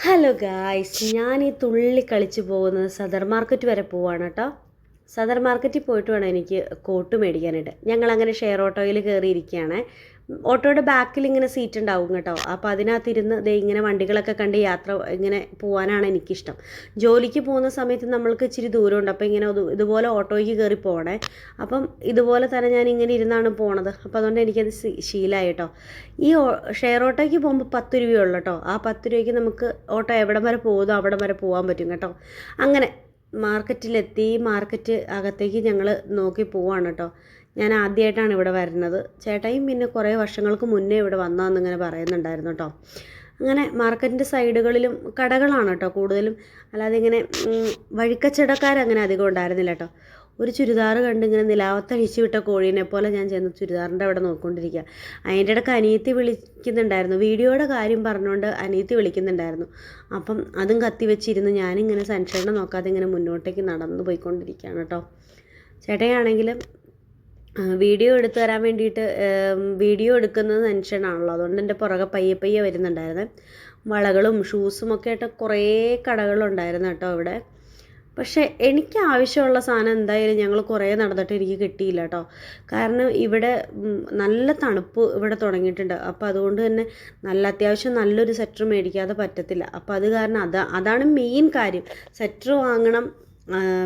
Hello guys ഞാൻ ഈ തുള്ളി കളിച്ച് പോകുന്നത് സദർ മാർക്കറ്റ് വരെ പോവാണ് കേട്ടോ സദർ മാർക്കറ്റിൽ പോയിട്ട് വേണം എനിക്ക് കോട്ട് മേടിക്കാനായിട്ട്. ഞങ്ങൾ അങ്ങനെ ഷെയർ ഓട്ടോയിൽ കയറിയിരിക്കുകയാണ് ഓട്ടോയുടെ ബാക്കിൽ ഇങ്ങനെ സീറ്റ് ഉണ്ടാവും കേട്ടോ. അപ്പോൾ അതിനകത്തിരുന്ന് ദേ ഇങ്ങനെ വണ്ടികളൊക്കെ കണ്ട് യാത്ര ഇങ്ങനെ പോകാനാണ് എനിക്കിഷ്ടം. ജോലിക്ക് പോകുന്ന സമയത്ത് നമ്മൾക്ക് ഇച്ചിരി ദൂരമുണ്ട്. അപ്പോൾ ഇങ്ങനെ ഇതുപോലെ ഓട്ടോയ്ക്ക് കയറി പോകണേ അപ്പം ഇതുപോലെ തന്നെ ഞാൻ ഇങ്ങനെ ഇരുന്നാണ് പോണത്. അപ്പോൾ അതുകൊണ്ട് എനിക്കത് ശീലമായി കേട്ടോ. ഈ ഷെയർ ഓട്ടോയ്ക്ക് പോകുമ്പോൾ പത്ത് രൂപയുള്ളൂ കേട്ടോ. ആ പത്ത് രൂപയ്ക്ക് നമുക്ക് ഓട്ടോ എവിടം വരെ പോകുന്നോ അവിടം വരെ പോകാൻ പറ്റും കേട്ടോ. അങ്ങനെ മാർക്കറ്റിലെത്തി മാർക്കറ്റ് അകത്തേക്ക് ഞങ്ങൾ നോക്കി പോവാണ് കേട്ടോ. ഞാൻ ആദ്യമായിട്ടാണ് ഇവിടെ വരുന്നത്. ചേട്ടായും പിന്നെ കുറേ വർഷങ്ങൾക്ക് മുന്നേ ഇവിടെ വന്നതെന്നിങ്ങനെ പറയുന്നുണ്ടായിരുന്നു കേട്ടോ. അങ്ങനെ മാർക്കറ്റിന്റെ സൈഡുകളിലും കടകളാണ് കേട്ടോ കൂടുതലും. അല്ലാതെ ഇങ്ങനെ വഴിക്കച്ചടക്കാരങ്ങനെ അധികം ഉണ്ടായിരുന്നില്ല കേട്ടോ. ഒരു ചുരിദാർ കണ്ട് ഇങ്ങനെ നിലാവത്തഴിച്ചു വിട്ട കോഴീനെ പോലെ ഞാൻ ചെന്ന് ചുരിദാറിന്റെ അവിടെ നോക്കിക്കൊണ്ടിരിക്കുക. അതിന്റെ ഇടയ്ക്ക് അനിയത്തി വിളിക്കുന്നുണ്ടായിരുന്നു. വീഡിയോയുടെ കാര്യം പറഞ്ഞുകൊണ്ട് അനിയത്തി വിളിക്കുന്നുണ്ടായിരുന്നു. അപ്പം അതും കത്തി വെച്ചിരുന്ന് ഞാനിങ്ങനെ സൺഷൈഡ് നോക്കാതെ ഇങ്ങനെ മുന്നോട്ടേക്ക് നടന്നു പോയിക്കൊണ്ടിരിക്കുകയാണ് കേട്ടോ. ചേട്ടയാണെങ്കിൽ ആ, വീഡിയോ എടുത്തു തരാൻ വേണ്ടിയിട്ട് വീഡിയോ എടുക്കുന്നത് ടെൻഷനാണല്ലോ അതുകൊണ്ട് എന്റെ പുറകെ പയ്യെ പയ്യെ വരുന്നുണ്ടായിരുന്നു. വളകളും ഷൂസും ഒക്കെ ആയിട്ട് കുറേ കടകളുണ്ടായിരുന്നു കേട്ടോ അവിടെ പക്ഷേ എനിക്ക് ആവശ്യമുള്ള സാധനം എന്തായാലും ഞങ്ങൾ കുറേ നടന്നിട്ട് എനിക്ക് കിട്ടിയില്ല കേട്ടോ. കാരണം ഇവിടെ നല്ല തണുപ്പ് ഇവിടെ തുടങ്ങിയിട്ടുണ്ട്. അപ്പോൾ അതുകൊണ്ട് തന്നെ നല്ല അത്യാവശ്യം നല്ലൊരു സെറ്റർ മേടിക്കാതെ പറ്റത്തില്ല. അപ്പോൾ അത് കാരണം അതാ അതാണ് മെയിൻ കാര്യം. സെറ്റർ വാങ്ങണം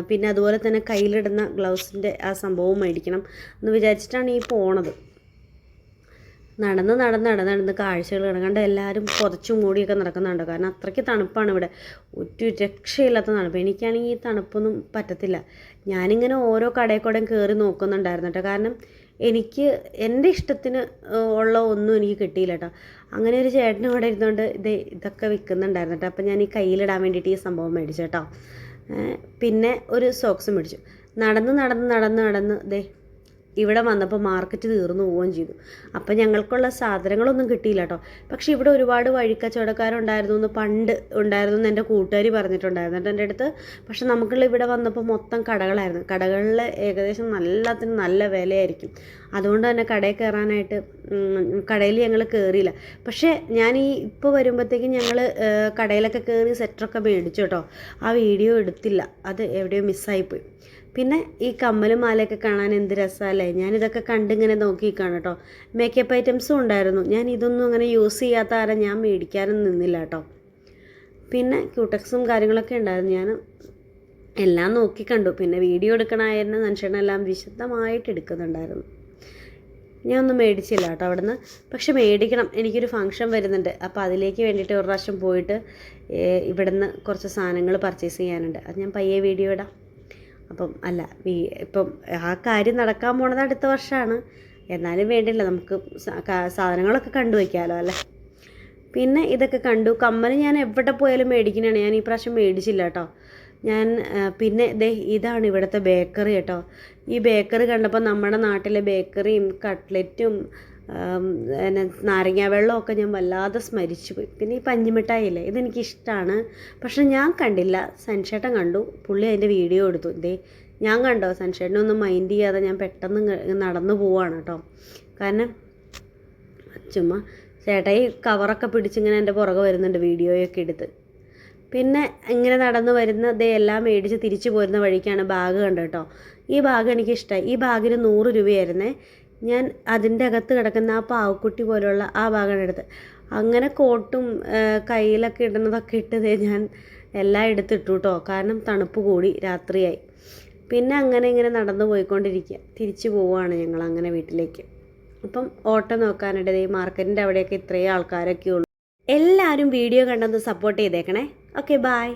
പിന്നെ അതുപോലെ തന്നെ കയ്യിലിടുന്ന ഗ്ലൗസിന്റെ ആ സംഭവം മേടിക്കണം എന്ന് വിചാരിച്ചിട്ടാണ് ഈ പോണത്. നടന്ന് നടന്ന് നടന്ന് നടന്ന് കാഴ്ചകൾ കിടക്കണ്ട എല്ലാവരും പുതച്ചും മൂടിയൊക്കെ നടക്കുന്നുണ്ട്. കാരണം അത്രയ്ക്ക് തണുപ്പാണ് ഇവിടെ. ഒരു രക്ഷയില്ലാത്ത തണുപ്പ്. എനിക്കാണെങ്കിൽ ഈ തണുപ്പൊന്നും പറ്റത്തില്ല. ഞാനിങ്ങനെ ഓരോ കടയിൽ കൂടെ കയറി നോക്കുന്നുണ്ടായിരുന്നു കേട്ടോ. കാരണം എനിക്ക് എന്റെ ഇഷ്ടത്തിന് ഉള്ള ഒന്നും എനിക്ക് കിട്ടിയില്ല കേട്ടോ. അങ്ങനെ ഒരു ചേട്ടനും ഇവിടെ ഇരുന്നുകൊണ്ട് ഇത് ഇതൊക്കെ വിൽക്കുന്നുണ്ടായിരുന്നു കേട്ടോ. അപ്പം ഞാൻ ഈ കയ്യിലിടാൻ വേണ്ടിയിട്ട് ഈ സംഭവം മേടിച്ചു കേട്ടോ. പിന്നെ ഒരു സോക്സ് മേടിച്ചു നടന്ന് നടന്ന് നടന്ന് നടന്ന് ദേ ഇവിടെ വന്നപ്പോൾ മാർക്കറ്റ് തീർന്നു പോവുകയും ചെയ്തു. അപ്പോൾ ഞങ്ങൾക്കുള്ള സാധനങ്ങളൊന്നും കിട്ടിയില്ല കേട്ടോ പക്ഷെ ഇവിടെ ഒരുപാട് വഴിക്കച്ചവടക്കാരുണ്ടായിരുന്നു എന്ന് പണ്ട് ഉണ്ടായിരുന്നു എന്ന് എന്റെ കൂട്ടുകാരി പറഞ്ഞിട്ടുണ്ടായിരുന്നു. എന്റെ അടുത്ത് പക്ഷെ നമുക്കുള്ള ഇവിടെ വന്നപ്പോൾ മൊത്തം കടകളായിരുന്നു. കടകളിൽ ഏകദേശം നല്ലതിന് നല്ല വിലയായിരിക്കും. അതുകൊണ്ട് തന്നെ കടയിൽ കയറാനായിട്ട് കടയിൽ ഞങ്ങൾ കയറിയില്ല. പക്ഷേ ഞാൻ ഈ ഇപ്പോൾ വരുമ്പോഴത്തേക്കും ഞങ്ങൾ കടയിലൊക്കെ കയറി സെറ്ററൊക്കെ മേടിച്ചു കേട്ടോ ആ വീഡിയോ എടുത്തില്ല. അത് എവിടെയോ മിസ്സായിപ്പോയി പിന്നെ ഈ കമ്മലും മാലയൊക്കെ കാണാൻ എന്ത് രസമല്ലേ ഞാനിതൊക്കെ കണ്ടിങ്ങനെ നോക്കിക്കാണ് കേട്ടോ. മേക്കപ്പ് ഐറ്റംസും ഉണ്ടായിരുന്നു. ഞാൻ ഇതൊന്നും അങ്ങനെ യൂസ് ചെയ്യാത്ത കാരണം ഞാൻ മേടിക്കാനും നിന്നില്ല കേട്ടോ. പിന്നെ ക്യൂട്ടക്സും കാര്യങ്ങളൊക്കെ ഉണ്ടായിരുന്നു. ഞാൻ എല്ലാം നോക്കി കണ്ടു. പിന്നെ വീഡിയോ എടുക്കണമായിരുന്നു മനുഷ്യനെല്ലാം വിശദമായിട്ട് എടുക്കുന്നുണ്ടായിരുന്നു. ഞാൻ ഒന്നും മേടിച്ചില്ല കേട്ടോ അവിടുന്ന്. പക്ഷെ മേടിക്കണം. എനിക്കൊരു ഫംഗ്ഷൻ വരുന്നുണ്ട്. അപ്പോൾ അതിലേക്ക് വേണ്ടിയിട്ട് ഒരു പ്രാവശ്യം പോയിട്ട് ഇവിടുന്ന് കുറച്ച് സാധനങ്ങൾ പർച്ചേസ് ചെയ്യാനുണ്ട്. അത് ഞാൻ പയ്യെ വീഡിയോ ഇടാം. അപ്പം അല്ല ഇപ്പം ആ കാര്യം നടക്കാൻ പോണത് അടുത്ത വർഷമാണ് എന്നാലും വേണ്ടില്ല നമുക്ക് സാധനങ്ങളൊക്കെ കണ്ടു വയ്ക്കാമല്ലോ അല്ലേ? പിന്നെ ഇതൊക്കെ കണ്ടു. കമ്മൽ ഞാൻ എവിടെ പോയാലും മേടിക്കുന്നതാണ്. ഞാൻ ഈ പ്രാവശ്യം മേടിച്ചില്ല കേട്ടോ. ഞാൻ പിന്നെ ദേ ഇതാണ് ഇവിടുത്തെ ബേക്കറി കേട്ടോ. ഈ ബേക്കറി കണ്ടപ്പോൾ നമ്മുടെ നാട്ടിലെ ബേക്കറിയും കട്ട്ലറ്റും നാരങ്ങ വെള്ളമൊക്കെ ഞാൻ വല്ലാതെ സ്മരിച്ചു പോയി. പിന്നെ ഈ പഞ്ഞിമിഠായില്ലേ ഇതെനിക്ക് ഇഷ്ടമാണ് പക്ഷെ ഞാൻ കണ്ടില്ല. സൻഷേട്ടൻ കണ്ടു. പുള്ളി അതിന്റെ വീഡിയോ എടുത്തു. ഇതേ ഞാൻ കണ്ടോ? സൻഷേട്ടനെ ഒന്നും മൈൻഡ് ചെയ്യാതെ ഞാൻ പെട്ടെന്ന് നടന്നു പോവാണ് കേട്ടോ. കാരണം ചുമ്മാ ചേട്ടായി കവറൊക്കെ പിടിച്ചിങ്ങനെ എന്റെ പുറകെ വരുന്നുണ്ട് വീഡിയോയൊക്കെ എടുത്ത്. പിന്നെ ഇങ്ങനെ നടന്നു വരുന്ന ദേ എല്ലാം മേടിച്ച് തിരിച്ചു പോരുന്ന വഴിക്കാണ് ബാഗ് കണ്ടു കേട്ടോ. ഈ ബാഗ് എനിക്കിഷ്ടമായി ഈ ബാഗിന് നൂറ് രൂപയായിരുന്നേ. ഞാൻ അതിന്റെ അകത്ത് കിടക്കുന്ന ആ പാവക്കുട്ടി പോലുള്ള ആ ഭാഗം എടുത്തത് അങ്ങനെ കോട്ടും കയ്യിലൊക്കെ ഇടുന്നതൊക്കെ ഇട്ട് ദേ ഞാൻ എല്ലാം എടുത്തിട്ടു കേട്ടോ കാരണം തണുപ്പ് കൂടി രാത്രിയായി. പിന്നെ അങ്ങനെ ഇങ്ങനെ നടന്നു പോയിക്കൊണ്ടിരിക്കുക. തിരിച്ചു പോവുകയാണ് ഞങ്ങൾ അങ്ങനെ വീട്ടിലേക്ക്. അപ്പം ഓട്ടം നോക്കാനിടയിൽ മാർക്കറ്റിന്റെ അവിടെയൊക്കെ ഇത്രയും ആൾക്കാരൊക്കെ ഉള്ളൂ എല്ലാവരും വീഡിയോ കണ്ടൊന്ന് സപ്പോർട്ട് ചെയ്തേക്കണേ. Okay bye